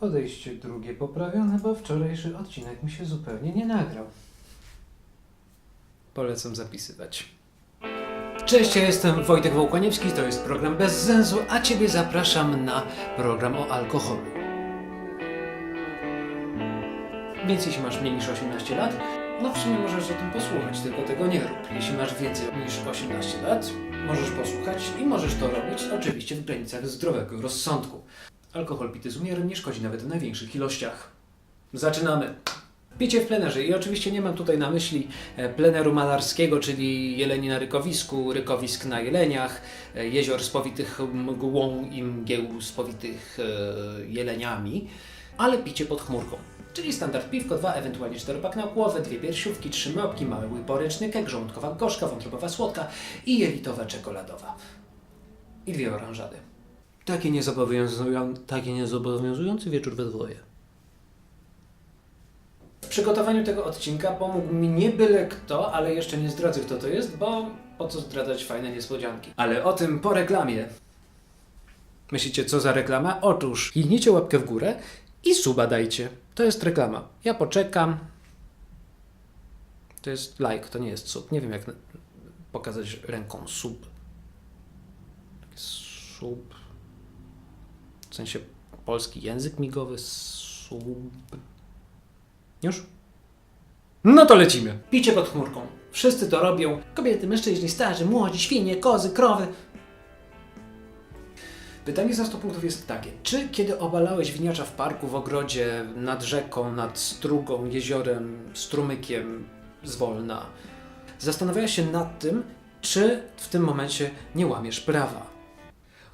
Podejście drugie poprawione, bo wczorajszy odcinek mi się zupełnie nie nagrał. Polecam zapisywać. Cześć, ja jestem Wojtek Wołkoniewski, to jest program Bez Sensu, a Ciebie zapraszam na program o alkoholu. Więc jeśli masz mniej niż 18 lat, no w sumie możesz o tym posłuchać, tylko tego nie rób. Jeśli masz więcej niż 18 lat, możesz posłuchać i możesz to robić oczywiście w granicach zdrowego rozsądku. Alkohol pity z umiarem nie szkodzi nawet w największych ilościach. Zaczynamy! Picie w plenerze i oczywiście nie mam tutaj na myśli e, pleneru malarskiego, czyli jeleni na rykowisku, rykowisk na jeleniach, e, jezior spowitych mgłą i mgieł spowitych e, jeleniami, ale picie pod chmurką. Czyli standard piwko, dwa, ewentualnie czteropak na głowę, dwie piersiówki, trzy małpki, mały łyb poręczny, kek, żołądkowa gorzka, wątrobowa słodka i jelitowa czekoladowa. I dwie oranżady. Taki niezobowiązujący, taki niezobowiązujący wieczór we dwoje. W przygotowaniu tego odcinka pomógł mi nie byle kto, ale jeszcze nie zdradzę kto to jest, bo po co zdradzać fajne niespodzianki. Ale o tym po reklamie. Myślicie, co za reklama? Otóż kliknijcie łapkę w górę i suba dajcie. To jest reklama. Ja poczekam. To jest like, to nie jest sub. Nie wiem jak pokazać ręką sub. Sub. W sensie polski język migowy. Sub. Już? No to lecimy. Picie pod chmurką. Wszyscy to robią. Kobiety, mężczyźni, starzy, młodzi, świnie, kozy, krowy. Pytanie za 100 punktów jest takie. Czy kiedy obalałeś winiacza w parku, w ogrodzie, nad rzeką, nad strugą, jeziorem, strumykiem, zwolna, zastanawiałeś się nad tym, czy w tym momencie nie łamiesz prawa?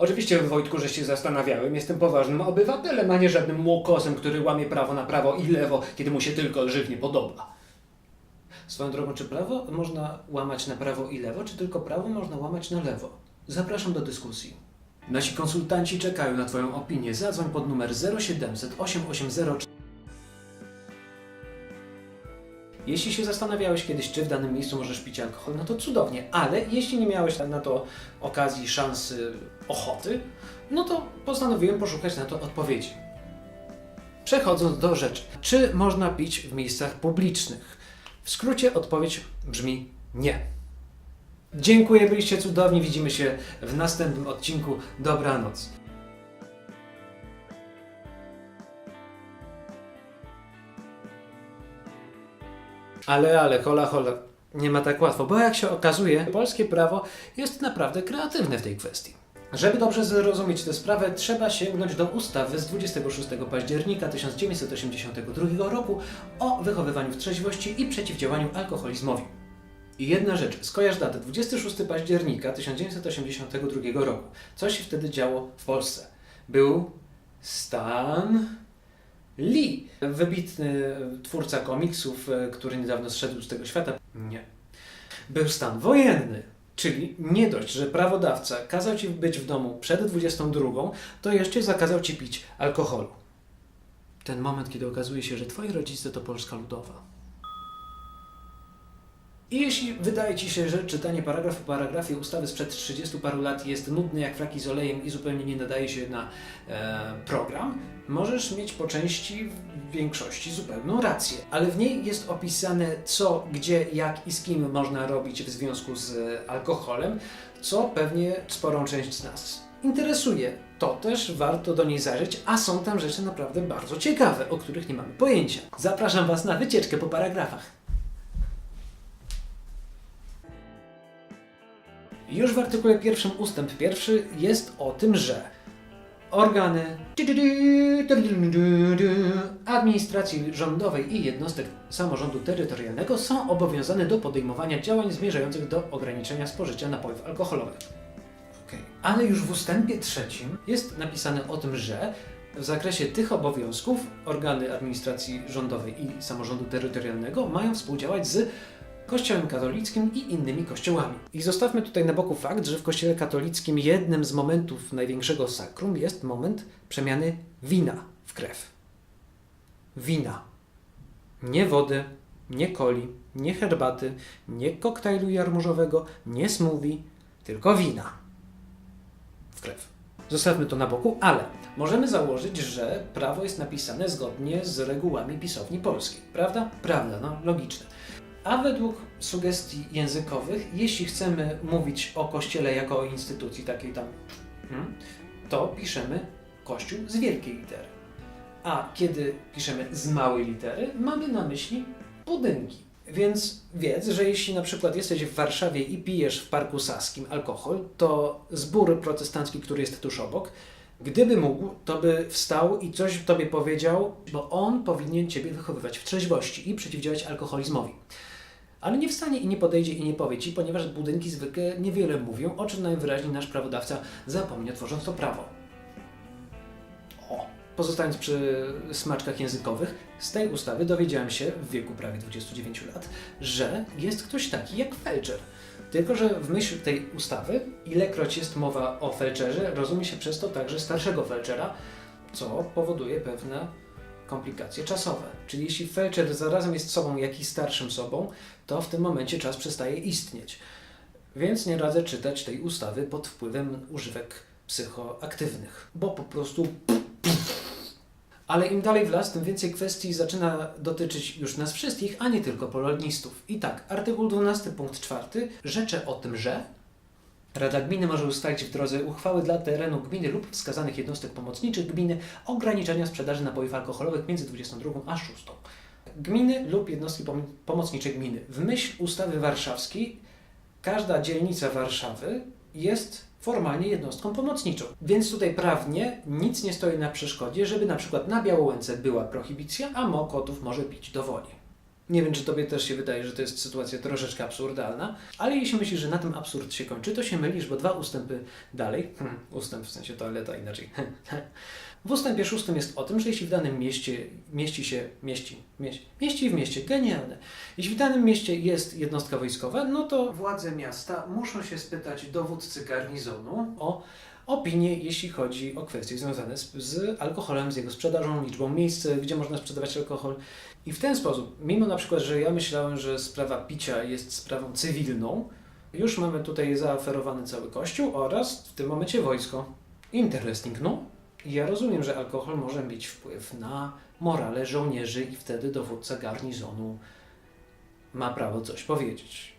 Oczywiście, Wojtku, że się zastanawiałem. Jestem poważnym obywatelem, a nie żadnym młokosem, który łamie prawo na prawo i lewo, kiedy mu się tylko żywnie podoba. Swoją drogą, czy prawo można łamać na prawo i lewo, czy tylko prawo można łamać na lewo? Zapraszam do dyskusji. Nasi konsultanci czekają na Twoją opinię. Zadzwoń pod numer 0700 880 Jeśli się zastanawiałeś kiedyś, czy w danym miejscu możesz pić alkohol, no to cudownie, ale jeśli nie miałeś na to okazji, szansy, ochoty, no to postanowiłem poszukać na to odpowiedzi. Przechodząc do rzeczy. Czy można pić w miejscach publicznych? W skrócie odpowiedź brzmi nie. Dziękuję, byliście cudowni. Widzimy się w następnym odcinku. Dobranoc. Ale, ale, hola, hola. Nie ma tak łatwo, bo jak się okazuje, polskie prawo jest naprawdę kreatywne w tej kwestii. Żeby dobrze zrozumieć tę sprawę, trzeba sięgnąć do ustawy z 26 października 1982 roku o wychowywaniu w trzeźwości i przeciwdziałaniu alkoholizmowi. I jedna rzecz, skojarz datę, 26 października 1982 roku. Co się wtedy działo w Polsce? Był Stan Lee, wybitny twórca komiksów, e, który niedawno zszedł z tego świata. Nie. Był stan wojenny, czyli nie dość, że prawodawca kazał ci być w domu przed 22, to jeszcze zakazał ci pić alkoholu. Ten moment, kiedy okazuje się, że twoi rodzice to Polska Ludowa. I jeśli wydaje Ci się, że czytanie paragraf po paragrafie ustawy sprzed 30 paru lat jest nudne jak fraki z olejem i zupełnie nie nadaje się na e, program, możesz mieć po części w większości zupełną rację. Ale w niej jest opisane co, gdzie, jak i z kim można robić w związku z alkoholem, co pewnie sporą część z nas interesuje. To też warto do niej zajrzeć, a są tam rzeczy naprawdę bardzo ciekawe, o których nie mamy pojęcia. Zapraszam Was na wycieczkę po paragrafach. Już w artykule pierwszym ustęp pierwszy jest o tym, że organy administracji rządowej i jednostek samorządu terytorialnego są obowiązane do podejmowania działań zmierzających do ograniczenia spożycia napojów alkoholowych. Okej. Ale już w ustępie trzecim jest napisane o tym, że w zakresie tych obowiązków organy administracji rządowej i samorządu terytorialnego mają współdziałać z Kościołem katolickim i innymi kościołami. I zostawmy tutaj na boku fakt, że w Kościele katolickim jednym z momentów największego sakrum jest moment przemiany wina w krew. Wina. Nie wody, nie coli, nie herbaty, nie koktajlu jarmużowego, nie smoothie, tylko wina w krew. zostawmy to na boku, ale możemy założyć, że prawo jest napisane zgodnie z regułami pisowni polskiej, prawda? Prawda, no logiczne. A według sugestii językowych, jeśli chcemy mówić o Kościele jako o instytucji takiej tam, hmm, to piszemy Kościół z wielkiej litery. A kiedy piszemy z małej litery, mamy na myśli budynki. Więc wiedz, że jeśli na przykład jesteś w Warszawie i pijesz w Parku Saskim alkohol, to zbór protestancki, który jest tuż obok, gdyby mógł, to by wstał i coś tobie powiedział, bo on powinien ciebie wychowywać w trzeźwości i przeciwdziałać alkoholizmowi. Ale nie wstanie i nie podejdzie i nie powie ci, ponieważ budynki zwykle niewiele mówią, o czym najwyraźniej nasz prawodawca zapomniał tworząc to prawo. O. Pozostając przy smaczkach językowych, z tej ustawy dowiedziałem się w wieku prawie 29 lat, że jest ktoś taki jak felczer. Tylko, że w myśl tej ustawy, ilekroć jest mowa o felczerze, rozumie się przez to także starszego felczera, co powoduje pewne komplikacje czasowe. Czyli jeśli felczer zarazem jest sobą, jak i starszym sobą, to w tym momencie czas przestaje istnieć. Więc nie radzę czytać tej ustawy pod wpływem używek psychoaktywnych, bo po prostu ale im dalej w las, tym więcej kwestii zaczyna dotyczyć już nas wszystkich, a nie tylko polonistów. I tak, artykuł 12 punkt 4 rzecze o tym, że Rada Gminy może ustalić w drodze uchwały dla terenu gminy lub wskazanych jednostek pomocniczych gminy ograniczenia sprzedaży napojów alkoholowych między 22 a 6. Gminy lub jednostki pom- pomocnicze gminy. W myśl ustawy warszawskiej każda dzielnica Warszawy jest formalnie jednostką pomocniczą. Więc tutaj prawnie nic nie stoi na przeszkodzie, żeby na przykład na Białołęce była prohibicja, a Mokotów może pić do woli. Nie wiem, czy tobie też się wydaje, że to jest sytuacja troszeczkę absurdalna, ale jeśli myślisz, że na tym absurd się kończy, to się mylisz, bo dwa ustępy dalej, hmm, ustęp w sensie toaleta inaczej, w ustępie szóstym jest o tym, że jeśli w danym mieście mieści się, mieści, mieści, mieści w mieście, genialne, jeśli w danym mieście jest jednostka wojskowa, no to władze miasta muszą się spytać dowódcy garnizonu o opinię, jeśli chodzi o kwestie związane z, z alkoholem, z jego sprzedażą, liczbą miejsc, gdzie można sprzedawać alkohol. I w ten sposób, mimo na przykład, że ja myślałem, że sprawa picia jest sprawą cywilną, już mamy tutaj zaoferowany cały kościół oraz w tym momencie wojsko. Interesting, no? Ja rozumiem, że alkohol może mieć wpływ na morale żołnierzy i wtedy dowódca garnizonu ma prawo coś powiedzieć.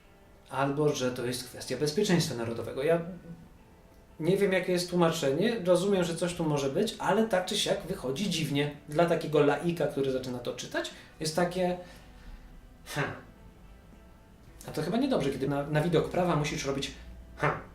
Albo, że to jest kwestia bezpieczeństwa narodowego. Ja nie wiem, jakie jest tłumaczenie, rozumiem, że coś tu może być, ale tak czy siak wychodzi dziwnie. Dla takiego laika, który zaczyna to czytać, jest takie... Hmm. A to chyba niedobrze, kiedy na, na widok prawa musisz robić hmm.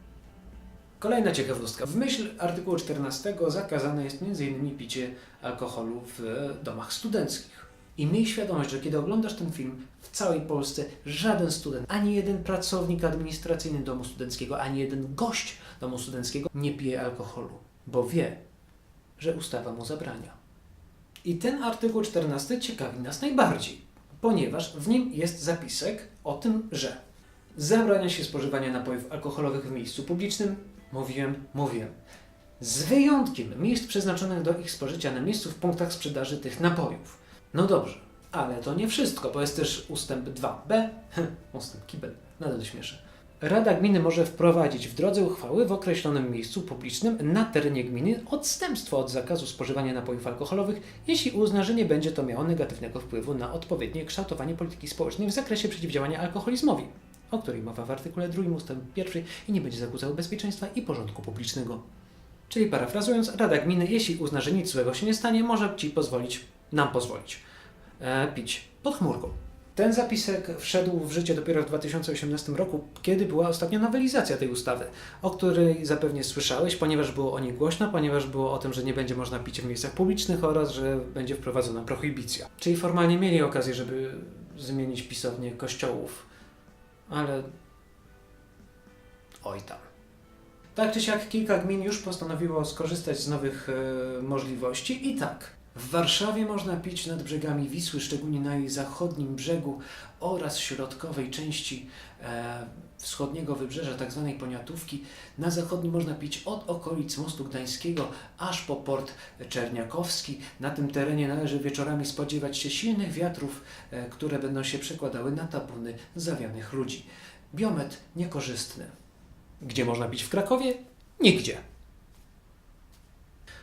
Kolejna ciekawostka. W myśl artykułu 14 zakazane jest m.in. picie alkoholu w domach studenckich. I miej świadomość, że kiedy oglądasz ten film, w całej Polsce żaden student, ani jeden pracownik administracyjny domu studenckiego, ani jeden gość domu studenckiego nie pije alkoholu, bo wie, że ustawa mu zabrania. I ten artykuł 14 ciekawi nas najbardziej, ponieważ w nim jest zapisek o tym, że zabrania się spożywania napojów alkoholowych w miejscu publicznym, mówiłem, mówiłem, z wyjątkiem miejsc przeznaczonych do ich spożycia na miejscu w punktach sprzedaży tych napojów. No dobrze, ale to nie wszystko, bo jest też ustęp 2b, ustęp kibel, nadal śmieszę. Rada Gminy może wprowadzić w drodze uchwały w określonym miejscu publicznym na terenie gminy odstępstwo od zakazu spożywania napojów alkoholowych, jeśli uzna, że nie będzie to miało negatywnego wpływu na odpowiednie kształtowanie polityki społecznej w zakresie przeciwdziałania alkoholizmowi, o której mowa w artykule 2 ustęp 1 i nie będzie zakłócał bezpieczeństwa i porządku publicznego. Czyli parafrazując, Rada Gminy, jeśli uzna, że nic złego się nie stanie, może Ci pozwolić, nam pozwolić, e, pić pod chmurką. Ten zapisek wszedł w życie dopiero w 2018 roku, kiedy była ostatnia nowelizacja tej ustawy, o której zapewne słyszałeś, ponieważ było o niej głośno, ponieważ było o tym, że nie będzie można pić w miejscach publicznych oraz że będzie wprowadzona prohibicja. Czyli formalnie mieli okazję, żeby zmienić pisownię kościołów, ale oj tam. Tak czy siak kilka gmin już postanowiło skorzystać z nowych e, możliwości i tak. W Warszawie można pić nad brzegami Wisły, szczególnie na jej zachodnim brzegu oraz środkowej części e, wschodniego wybrzeża, tzw. Poniatówki. Na zachodnim można pić od okolic Mostu Gdańskiego aż po port Czerniakowski. Na tym terenie należy wieczorami spodziewać się silnych wiatrów, e, które będą się przekładały na tabuny zawianych ludzi. Biomet niekorzystny. Gdzie można pić w Krakowie? Nigdzie.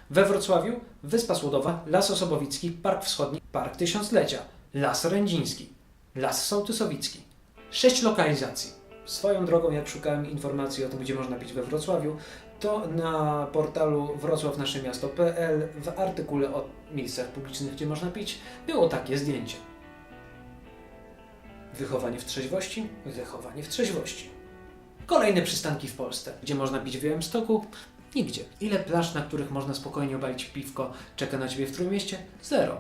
We Wrocławiu Wyspa Słodowa, Las Osobowicki, Park Wschodni, Park Tysiąclecia, Las Rędziński, Las Sołtysowicki. Sześć lokalizacji. Swoją drogą, jak szukałem informacji o tym, gdzie można pić we Wrocławiu, to na portalu wrocławnaszemiasto.pl w artykule o miejscach publicznych, gdzie można pić, było takie zdjęcie. Wychowanie w trzeźwości, wychowanie w trzeźwości. Kolejne przystanki w Polsce. Gdzie można pić w Białymstoku? Nigdzie. Ile plaż, na których można spokojnie obalić piwko, czeka na Ciebie w Trójmieście? Zero.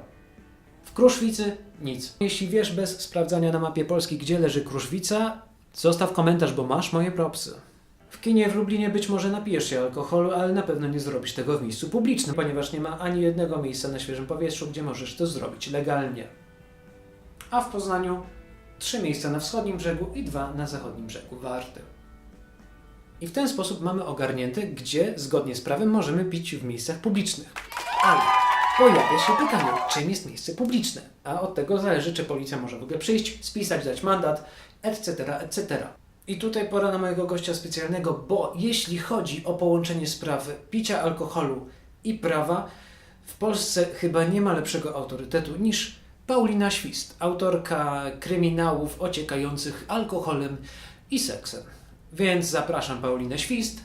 W Kruszwicy? Nic. Jeśli wiesz bez sprawdzania na mapie Polski, gdzie leży Kruszwica, zostaw komentarz, bo masz moje propsy. W kinie w Lublinie być może napijesz się alkoholu, ale na pewno nie zrobisz tego w miejscu publicznym, ponieważ nie ma ani jednego miejsca na świeżym powietrzu, gdzie możesz to zrobić legalnie. A w Poznaniu trzy miejsca na wschodnim brzegu i dwa na zachodnim brzegu Warty. I w ten sposób mamy ogarnięte, gdzie zgodnie z prawem możemy pić w miejscach publicznych. Ale pojawia się pytanie, czym jest miejsce publiczne? A od tego zależy, czy policja może w ogóle przyjść, spisać, dać mandat, etc., etc. I tutaj pora na mojego gościa specjalnego, bo jeśli chodzi o połączenie sprawy picia alkoholu i prawa, w Polsce chyba nie ma lepszego autorytetu niż Paulina Świst, autorka kryminałów ociekających alkoholem i seksem. Więc zapraszam Paulinę Świst.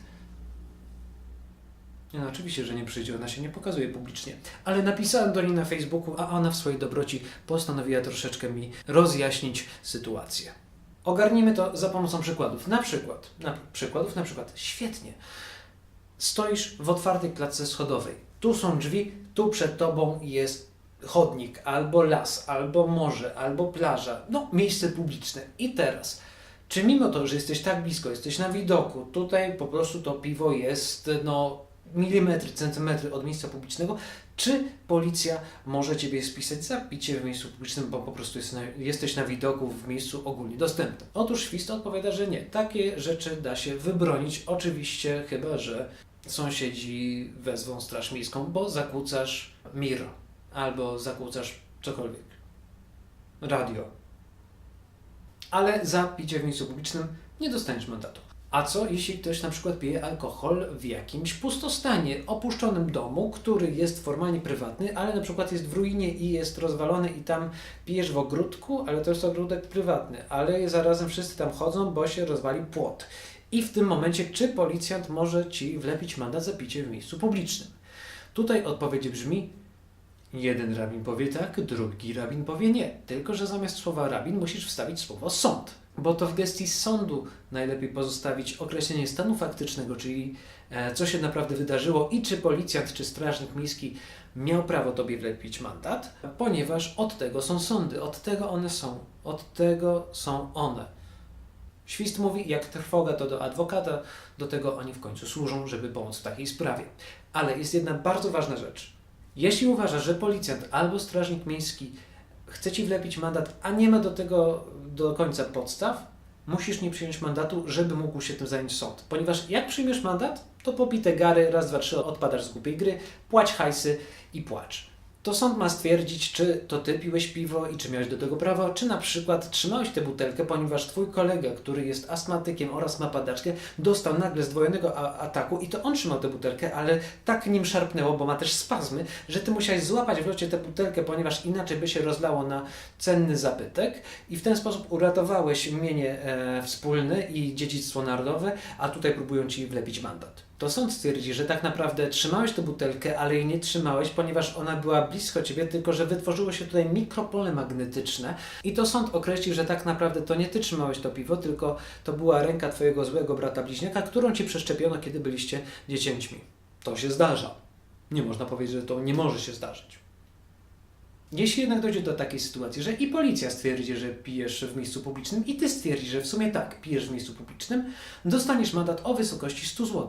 No, oczywiście, że nie przyjdzie, ona się nie pokazuje publicznie. Ale napisałem do niej na Facebooku, a ona w swojej dobroci postanowiła troszeczkę mi rozjaśnić sytuację. Ogarnijmy to za pomocą przykładów. Na przykład, na przykładów, na przykład, świetnie. Stoisz w otwartej klatce schodowej. Tu są drzwi, tu przed tobą jest chodnik, albo las, albo morze, albo plaża. No, miejsce publiczne. I teraz, czy mimo to, że jesteś tak blisko, jesteś na widoku, tutaj po prostu to piwo jest, no, milimetry, centymetry od miejsca publicznego, czy policja może Ciebie spisać za picie w miejscu publicznym, bo po prostu jest na, jesteś na widoku w miejscu ogólnie dostępnym? Otóż Świst odpowiada, że nie. Takie rzeczy da się wybronić, oczywiście, chyba że sąsiedzi wezwą Straż Miejską, bo zakłócasz mir albo zakłócasz cokolwiek. Radio. Ale za picie w miejscu publicznym nie dostaniesz mandatu. A co jeśli ktoś na przykład pije alkohol w jakimś pustostanie, opuszczonym domu, który jest formalnie prywatny, ale na przykład jest w ruinie i jest rozwalony i tam pijesz w ogródku, ale to jest ogródek prywatny, ale zarazem wszyscy tam chodzą, bo się rozwali płot. I w tym momencie, czy policjant może ci wlepić mandat za picie w miejscu publicznym? Tutaj odpowiedź brzmi: jeden rabin powie tak, drugi rabin powie nie. Tylko, że zamiast słowa rabin musisz wstawić słowo sąd. Bo to w gestii sądu najlepiej pozostawić określenie stanu faktycznego, czyli e, co się naprawdę wydarzyło i czy policjant, czy strażnik miejski miał prawo tobie wlepić mandat, ponieważ od tego są sądy, od tego one są, od tego są one. Świst mówi, jak trwoga to do adwokata, do tego oni w końcu służą, żeby pomóc w takiej sprawie. Ale jest jedna bardzo ważna rzecz. Jeśli uważasz, że policjant albo strażnik miejski chce ci wlepić mandat, a nie ma do tego do końca podstaw, musisz nie przyjąć mandatu, żeby mógł się tym zająć sąd. Ponieważ jak przyjmiesz mandat, to popite gary, raz, dwa, trzy, odpadasz z głupiej gry, płać hajsy i płacz. To sąd ma stwierdzić, czy to ty piłeś piwo i czy miałeś do tego prawo, czy na przykład trzymałeś tę butelkę, ponieważ twój kolega, który jest astmatykiem oraz ma padaczkę, dostał nagle zdwojonego ataku i to on trzymał tę butelkę, ale tak nim szarpnęło, bo ma też spazmy, że ty musiałeś złapać w locie tę butelkę, ponieważ inaczej by się rozlało na cenny zabytek i w ten sposób uratowałeś mienie e, wspólne i dziedzictwo narodowe, a tutaj próbują ci wlepić mandat. To sąd stwierdzi, że tak naprawdę trzymałeś tę butelkę, ale jej nie trzymałeś, ponieważ ona była blisko ciebie, tylko że wytworzyło się tutaj mikropole magnetyczne i to sąd określi, że tak naprawdę to nie ty trzymałeś to piwo, tylko to była ręka twojego złego brata bliźniaka, którą ci przeszczepiono, kiedy byliście dziecięćmi. To się zdarza. Nie można powiedzieć, że to nie może się zdarzyć. Jeśli jednak dojdzie do takiej sytuacji, że i policja stwierdzi, że pijesz w miejscu publicznym i ty stwierdzisz, że w sumie tak, pijesz w miejscu publicznym, dostaniesz mandat o wysokości 100 zł.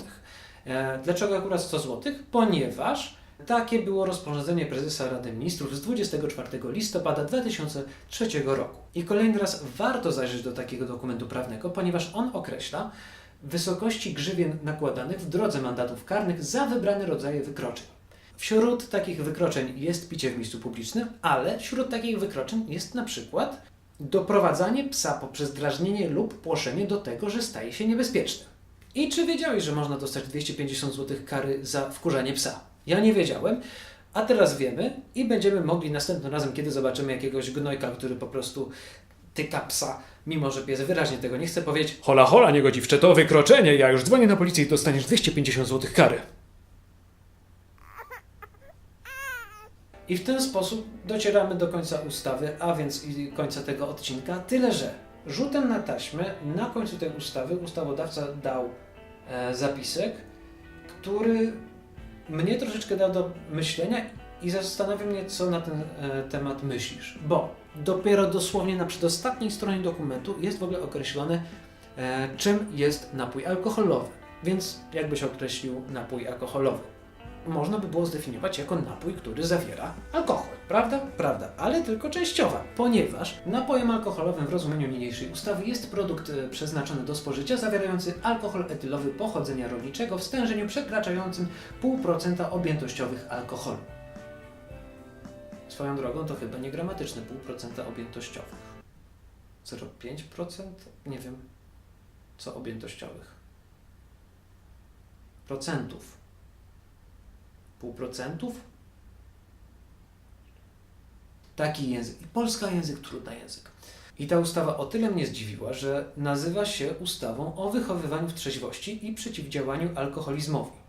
E, Dlaczego akurat 100 zł? Ponieważ takie było rozporządzenie prezesa Rady Ministrów z 24 listopada 2003 roku. I kolejny raz warto zajrzeć do takiego dokumentu prawnego, ponieważ on określa wysokości grzywien nakładanych w drodze mandatów karnych za wybrane rodzaje wykroczeń. Wśród takich wykroczeń jest picie w miejscu publicznym, ale wśród takich wykroczeń jest na przykład doprowadzanie psa poprzez drażnienie lub płoszenie do tego, że staje się niebezpieczny. I czy wiedziałeś, że można dostać 250 zł kary za wkurzanie psa? Ja nie wiedziałem, a teraz wiemy i będziemy mogli następnym razem, kiedy zobaczymy jakiegoś gnojka, który po prostu tyka psa, mimo że pies wyraźnie tego nie chce powiedzieć. Hola, hola, niegodziwcze, to wykroczenie. Ja już dzwonię na policję i dostaniesz 250 zł kary. I w ten sposób docieramy do końca ustawy, a więc i końca tego odcinka. Tyle, że rzutem na taśmę na końcu tej ustawy ustawodawca dał e, zapisek, który mnie troszeczkę dał do myślenia i zastanawia mnie, co na ten e, temat myślisz. Bo dopiero dosłownie na przedostatniej stronie dokumentu jest w ogóle określone, e, czym jest napój alkoholowy. Więc jakbyś określił napój alkoholowy? Można by było zdefiniować jako napój, który zawiera alkohol. Prawda? Prawda, ale tylko częściowa, ponieważ napojem alkoholowym w rozumieniu niniejszej ustawy jest produkt e, przeznaczony do spożycia zawierający alkohol etylowy pochodzenia rolniczego w stężeniu przekraczającym 0,5% objętościowych alkoholu. Swoją drogą to chyba niegramatyczne 0,5% objętościowych. 0,5%? Nie wiem. Co objętościowych? Procentów pół procentów. Taki język. Polska język, trudny język. I ta ustawa o tyle mnie zdziwiła, że nazywa się ustawą o wychowywaniu w trzeźwości i przeciwdziałaniu alkoholizmowi.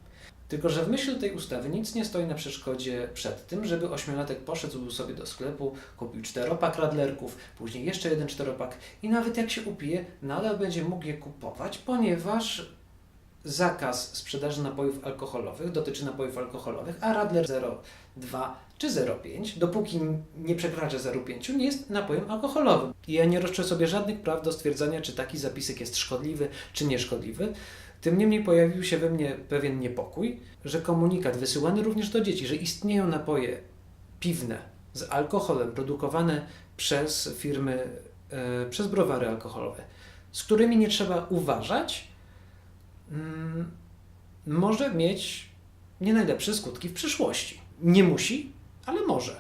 Tylko, że w myśl tej ustawy nic nie stoi na przeszkodzie przed tym, żeby ośmiolatek poszedł sobie do sklepu, kupił czteropak radlerków, później jeszcze jeden czteropak i nawet jak się upije, nadal będzie mógł je kupować, ponieważ zakaz sprzedaży napojów alkoholowych dotyczy napojów alkoholowych, a Radler 0,2 czy 0,5, dopóki nie przekracza 0,5, nie jest napojem alkoholowym. I ja nie roszczę sobie żadnych praw do stwierdzania, czy taki zapisek jest szkodliwy, czy nieszkodliwy. Tym niemniej pojawił się we mnie pewien niepokój, że komunikat wysyłany również do dzieci, że istnieją napoje piwne z alkoholem produkowane przez firmy, e, przez browary alkoholowe, z którymi nie trzeba uważać, mm, może mieć nie najlepsze skutki w przyszłości. Nie musi, ale może.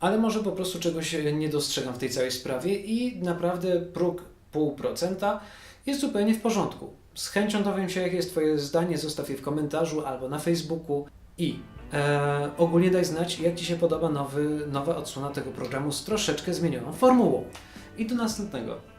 Ale może po prostu czegoś nie dostrzegam w tej całej sprawie i naprawdę próg 0,5% jest zupełnie w porządku. Z chęcią dowiem się, jakie jest Twoje zdanie, zostaw je w komentarzu albo na Facebooku i e, ogólnie daj znać, jak Ci się podoba nowy, nowa odsłona tego programu z troszeczkę zmienioną formułą. I do następnego.